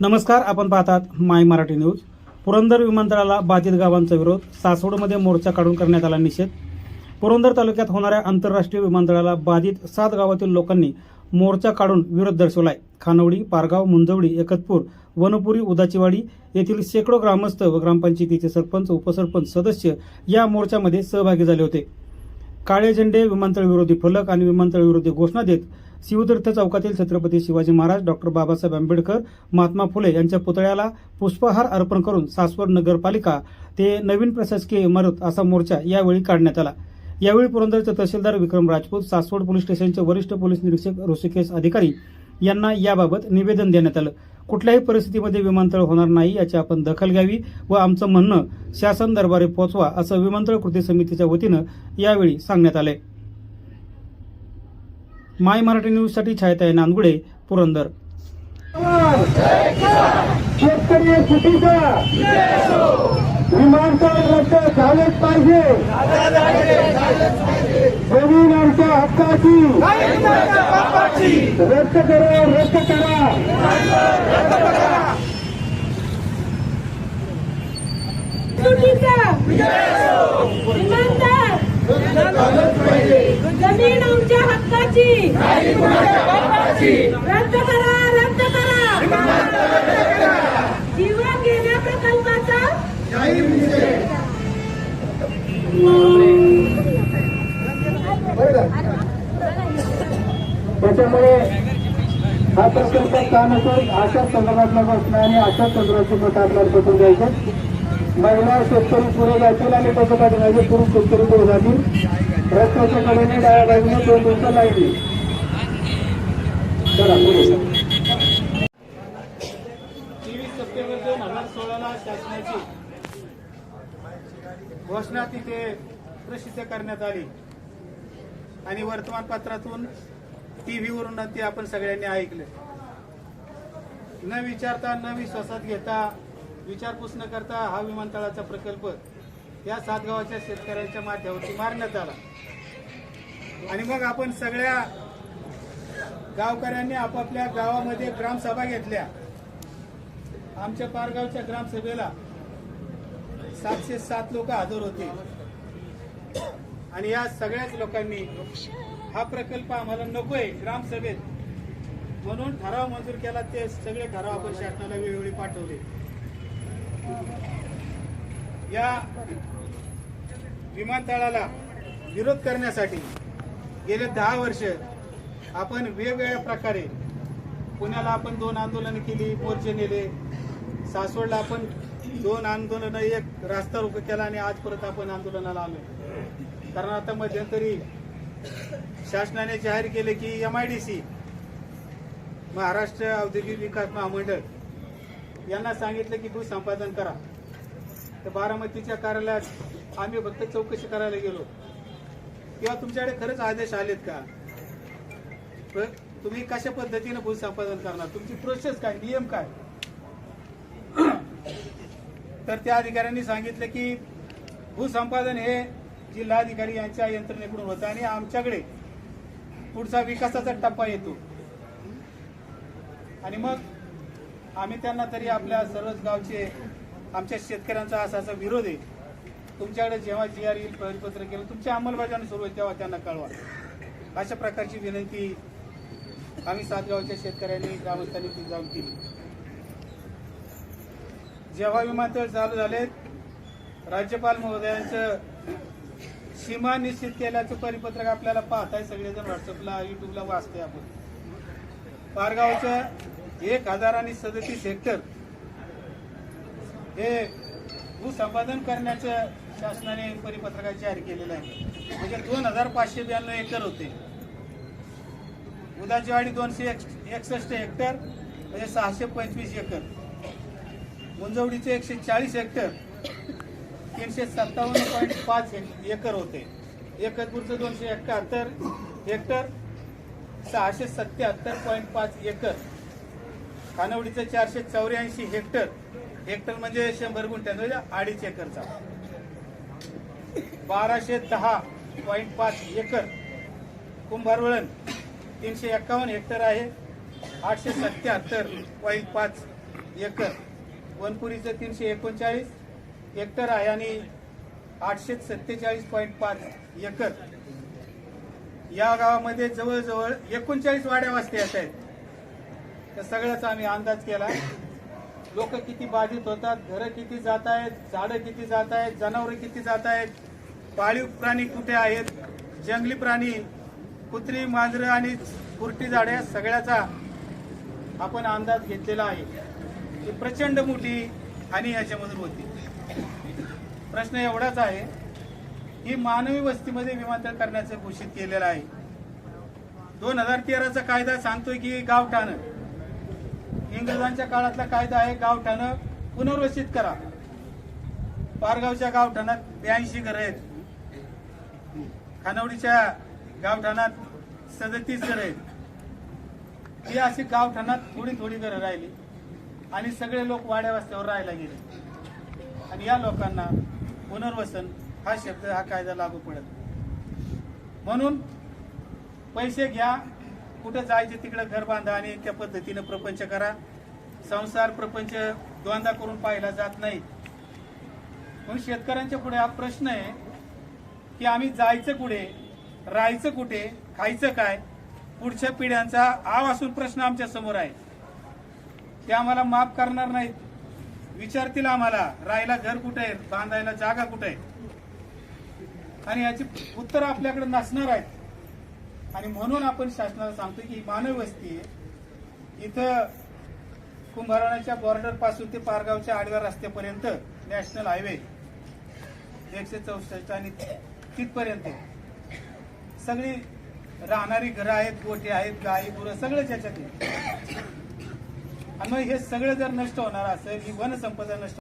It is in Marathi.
नमस्कार आपण पाहतात माय मराठी न्यूज. पुरंदर विमानतळाला बाधित गावांचा विरोध सासवडमध्ये मोर्चा काढून करण्यात आला निषेध. पुरंदर तालुक्यात होणाऱ्या आंतरराष्ट्रीय विमानतळाला बाधित सात गावातील लोकांनी मोर्चा काढून विरोध दर्शवलाय. खानवडी पारगाव मुंजवडी एकतपूर वनपुरी उदाचीवाडी येथील शेकडो ग्रामस्थ व ग्रामपंचायतीचे सरपंच उपसरपंच सदस्य या मोर्चामध्ये सहभागी झाले होते. काळे झेंडे विमानतळ विरोधी फलक आणि विमानतळ विरोधी घोषणा देत शिवतीर्थ चौकातील छत्रपती शिवाजी महाराज डॉक्टर बाबासाहेब आंबेडकर महात्मा फुले यांच्या पुतळ्याला पुष्पहार अर्पण करून सासवड नगरपालिका ते नवीन प्रशासकीय इमारत असा मोर्चा यावेळी काढण्यात आला. यावेळी पुरंदरचे तहसीलदार विक्रम राजपूत सासवड पोलीस स्टेशनचे वरिष्ठ पोलीस निरीक्षक ऋषिकेश अधिकारी यांना याबाबत निवेदन देण्यात आलं. कुठल्याही परिस्थितीमध्ये विमानतळ होणार नाही याची आपण दखल घ्यावी व आमचं म्हणणं शासन दरबारी पोहोचवा असं विमानतळ कृती समितीच्या वतीनं यावेळी सांगण्यात आलंय. माय मराठी न्यूजसाठी छायाताई नांदगुडे पुरंदर. शेतकरी सुटीचा विमानतळ रद्द झालेच पाहिजे. जमीन आमच्या हक्काची. रद्द करा रद्द करा. विमानतळ जमीन आमच्या हक्काची रद्द करा रद्द करा. जीवन घेण्या प्रकल्पाचा. त्याच्यामुळे हा प्रकल्प का नसून अशा संदर्भातला प्रश्न आणि अशा संदर्भाची मत आपल्याला पटून द्यायचं. महिला शेतकरी पुढे जातील आणि त्याच्या पाठीमागे म्हणजे पुरुष शेतकरी पुढे जातील. रस्त्याच्या कडेने डाव्या बाजूने दोन दिवसात लागली चला पुढे. सप्टेंबर दोन हजार सोळाला शासनाची घोषणा तिथे प्रसिद्ध करण्यात आली. आणि वर्तमानपत्रातून टीव्हीवरून ते आपण सगळ्यांनी ऐकले. न विचारता न विश्वासात घेता विचारपूस न करता हा विमानतळाचा प्रकल्प या सात गावाच्या शेतकऱ्यांच्या माथ्यावरती मारण्यात आला. आणि मग आपण सगळ्या गावकऱ्यांनी आपापल्या गावामध्ये ग्रामसभा घेतल्या. आमच्या पारगावच्या ग्रामसभेला सातशे सात लोक हजर होते. आणि या सगळ्याच लोकांनी हा प्रकल्प आम्हाला नकोय ग्रामसभेत म्हणून ठराव मंजूर केला. ते सगळे ठराव आपण शासनाला वेळोवेळी पाठवले. या विमानतळाला विरोध करण्यासाठी गेले दहा वर्ष आपण वेगवेगळ्या प्रकारे पुण्याला आपण दोन आंदोलनं केली मोर्चे नेले. सासवडला आपण दोन आंदोलनं एक रास्ता रोख केला आणि आज परत आपण आंदोलनाला आलो कारण आता मध्यंतरी शासनाने जाहीर केले की M I D C Maharashtra औद्योगिक विकास महामंडळ यांना सांगितलं की भूसंपादन करा. तर बारामतीच्या कार्यालयात आम्ही फक्त चौकशी करायला गेलो. किंवा तुमच्याकडे खरंच आदेश आलेत का? तुम्ही कशा पद्धतीने भूसंपादन करणार? तुमची प्रोसेस काय? नियम काय? तर त्या अधिकाऱ्यांनी सांगितलं की भूसंपादन हे जिल्हाधिकारी यांच्या यंत्रणेकडून होतं आणि आमच्याकडे पुढचा विकासाचा टप्पा येतो. आणि मग आम्ही त्यांना तरी आपल्या सर्वच गावचे आमच्या शेतकऱ्यांचा असा असा विरोध आहे. तुमच्याकडे जेव्हा जी आर येईल परिपत्र केलं तुमची अंमलबजावणी सुरू होईल तेव्हा त्यांना कळवा. अशा प्रकारची विनंती आम्ही सातगावच्या शेतकऱ्यांनी ग्रामस्थांनी ती जाऊन केली. जेव्हा विमानतळ चालू झाले राज्यपाल महोदयांचं सीमा निश्चित केल्याचं परिपत्रक आपल्याला पाहताय सगळेजण व्हॉट्सअपला युट्यूबला वाचतोय आपण. पारगावचं एक हजार आणि सदतीस हेक्टर हे भूसंपादन करण्याचं शासनाने परिपत्रकात जाहीर केलेलं आहे. म्हणजे दोन हजार पाचशे ब्याण्णव एकर होते. उदाचीवाडी दोनशे एक- एकसष्ट हेक्टर म्हणजे सहाशे पंचवीस एकर. मुंजवडीचे एकशे चाळीस हेक्टर तीनशे सत्तावन्न पॉईंट पाच एकर होते. एकतपूरचं दोनशे एकाहत्तर हेक्टर सहाशे सत्याहत्तर पॉईंट पाच एकर. खानवडीचं चारशे चौऱ्याऐंशी हेक्टर हेक्टर म्हणजे शंभर गुंठ्यांचा म्हणजे अडीच एकरचा. बाराशे दहा पॉईंट पाच एकर कुंभारवळण तीनशे एक्कावन्न हेक्टर आहे. आठशे सत्याहत्तर पॉईंट पाच एकर वनपुरीचं तीनशे एकोणचाळीस हेक्टर आहे आणि आठशे सत्तेचाळीस पॉईंट पाच एकर. या गावामध्ये जवळजवळ एकोणचाळीस वाड्या वस्ती येत आहेत. तर सगळ्याचा आम्ही अंदाज केला. लोक किती बाधित होतात घरं किती जात आहेत झाडं किती जात आहेत जनावरं किती जात आहेत पाळीव प्राणी कुठे आहेत? जंगली प्राणी कुत्री मांजरं आणि कुरटी झाडे या सगळ्याचा आपण अंदाज घेतलेला आहे. ही प्रचंड मोठी आणि याच्यामधून होती. प्रश्न एवढाच आहे ही मानवी वस्तीमध्ये विमानतळ करण्याचं घोषित केलेलं आहे. दोन हजार तेराचा कायदा सांगतोय की गावठाणं इंग्रजांच्या काळातला कायदा आहे गावठाणं पुनर्वसित करा. पारगावच्या गावठाणात ब्याऐंशी घरं आहेत. खानवडीच्या गावठाणात सदतीस घरं आहेत. ही अशी गावठाणात थोडी थोडी घरं राहिली आणि सगळे लोक वाड्या वस्त्यावर राहायला गेले. आणि या लोकांना पुनर्वसन हा शब्द हा कायदा लागू पडत म्हणून पैसे घ्या कुठं जायचे तिकडे घर बांधा आणि त्या पद्धतीनं प्रपंच करा. संसार प्रपंच द्वंदा करून पाहिला जात नाही. म्हणून शेतकऱ्यांच्या पुढे हा प्रश्न आहे की आम्ही जायचं कुठे राहायचं कुठे खायचं काय पुढच्या पिढ्यांचा आव असून प्रश्न आमच्यासमोर आहे ते आम्हाला माफ करणार नाहीत. विचारतील आम्हाला राहायला घर कुठे आहे बांधायला जागा कुठे आहे आणि याची उत्तर आपल्याकडे नसणार आहेत. आणि म्हणून आपण शासनाला सांगतो की मानव वस्ती आहे. इथं कुंभाराण्याच्या बॉर्डरपासून ते पारगावच्या आडव्या रस्त्यापर्यंत नॅशनल हायवे एकशे चौसष्ट आणि तिथपर्यंत सगळी राहणारी घरं आहेत गोटे आहेत गाई गुरं सगळं त्याच्यात आहे. आणि मग हे सगळं जर नष्ट होणार असेल ही वनसंपदा नष्ट